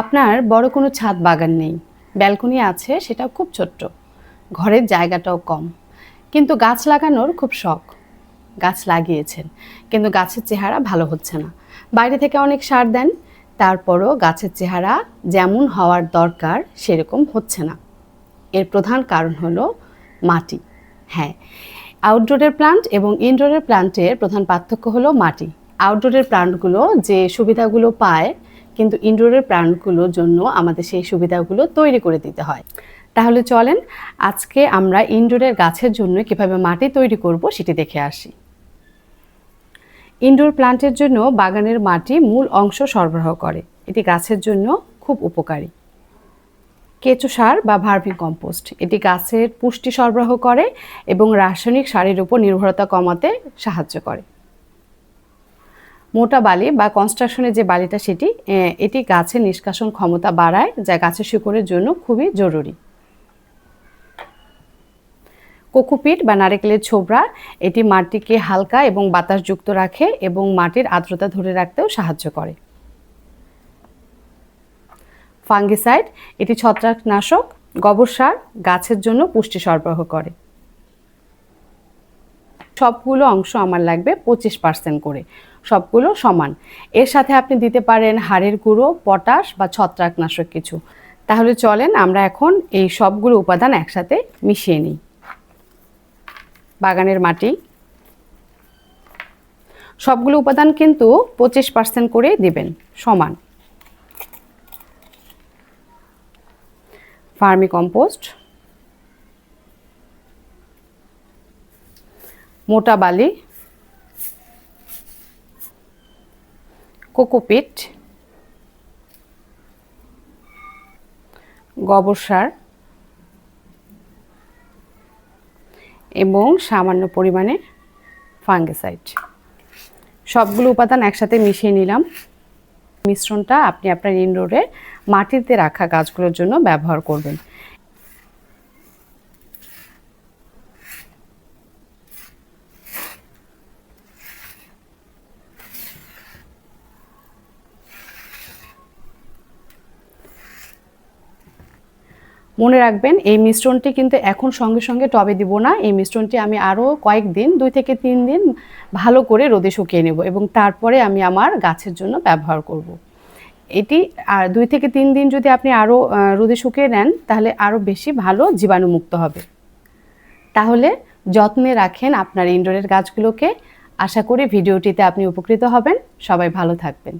আপনার বড় কোনো ছাদ বাগান নেই। ব্যালকনি আছে, সেটাও খুব ছোট্ট। ঘরের জায়গাটাও কম। কিন্তু গাছ লাগানোর খুব শখ। গাছ লাগিয়েছেন, কিন্তু গাছের চেহারা ভালো হচ্ছে না। বাইরে থেকে অনেক সার দেন, তারপরও গাছের চেহারা যেমন হওয়ার দরকার, সেরকম হচ্ছে না। এর প্রধান কারণ হলো মাটি। হ্যাঁ আউটডোরের প্লান্ট এবং ইনডোরের প্লান্টের প্রধান পার্থক্য হলো মাটি। আউটডোরের প্লান্টগুলো যে সুবিধাগুলো পায় কিন্তু ইনডোরের প্লান্টগুলোর জন্য আমাদের সেই সুবিধাগুলো তৈরি করে দিতে হয়। তাহলে চলেন আজকে আমরা ইনডোরের গাছের জন্য কীভাবে মাটি তৈরি করব সেটি দেখে আসি। ইনডোর প্লান্টের জন্য বাগানের মাটি মূল অংশ সরবরাহ করে। এটি গাছের জন্য খুব উপকারী। কেঁচো সার বা ভার্মি কম্পোস্ট, এটি গাছের পুষ্টি সরবরাহ করে এবং রাসায়নিক সারের উপর নির্ভরতা কমাতে সাহায্য করে। মোটা বালি বা কনস্ট্রাকশনের যে বালিটা সেটি এটি গাছের নিষ্কাশন ক্ষমতা বাড়ায়, যা গাছের শিকড়ের জন্য খুবই জরুরি। কোকোপিট বা নারকেলের ছোবড়া এটি মাটিকে হালকা এবং বাতাসযুক্ত রাখে এবং মাটির আর্দ্রতা ধরে রাখতেও সাহায্য করে। ফাঙ্গিসাইড, এটি ছত্রাকনাশক, গোবর সার গাছের জন্য পুষ্টি সরবরাহ করে। সবগুলো অংশ আমার লাগবে পঁচিশ পার্সেন্ট করে, সবগুলো সমান। এর সাথে আপনি দিতে পারেন হাড়ের গুঁড়ো, পটাশ বা ছত্রাকনাশক কিছু। তাহলে চলেন আমরা এখন এই সবগুলো উপাদান একসাথে মিশিয়ে নিই। বাগানের মাটি। সবগুলো উপাদান কিন্তু পঁচিশ পার্সেন্ট করে দেবেন, সমান। Vermi compost. মোটা বালি কোকোপিট গোবর সার এবং সামান্য পরিমাণে ফাঙ্গিসাইড। সবগুলো উপাদান একসাথে মিশিয়ে নিলাম। মিশ্রণটা আপনি আপনার ইনডোরে মাটিতে রাখা গাছগুলোর জন্য ব্যবহার করবেন। মনে রাখবেন, এই মিশ্রণটি কিন্তু এখন সঙ্গে সঙ্গে টবে দিব না। এই মিশ্রণটি আমি আরও কয়েকদিন, দুই থেকে তিন দিন ভালো করে রোদে শুকিয়ে নেব এবং তারপরে আমি আমার গাছের জন্য ব্যবহার করব। এটি আর দুই থেকে তিন দিন যদি আপনি আরও রোদে শুকিয়ে নেন, তাহলে আরও বেশি ভালো জীবাণুমুক্ত হবে। তাহলে যত্নে রাখেন আপনার ইনডোরের গাছগুলোকে। আশা করি ভিডিওটিতে আপনি উপকৃত হবেন। সবাই ভালো থাকবেন।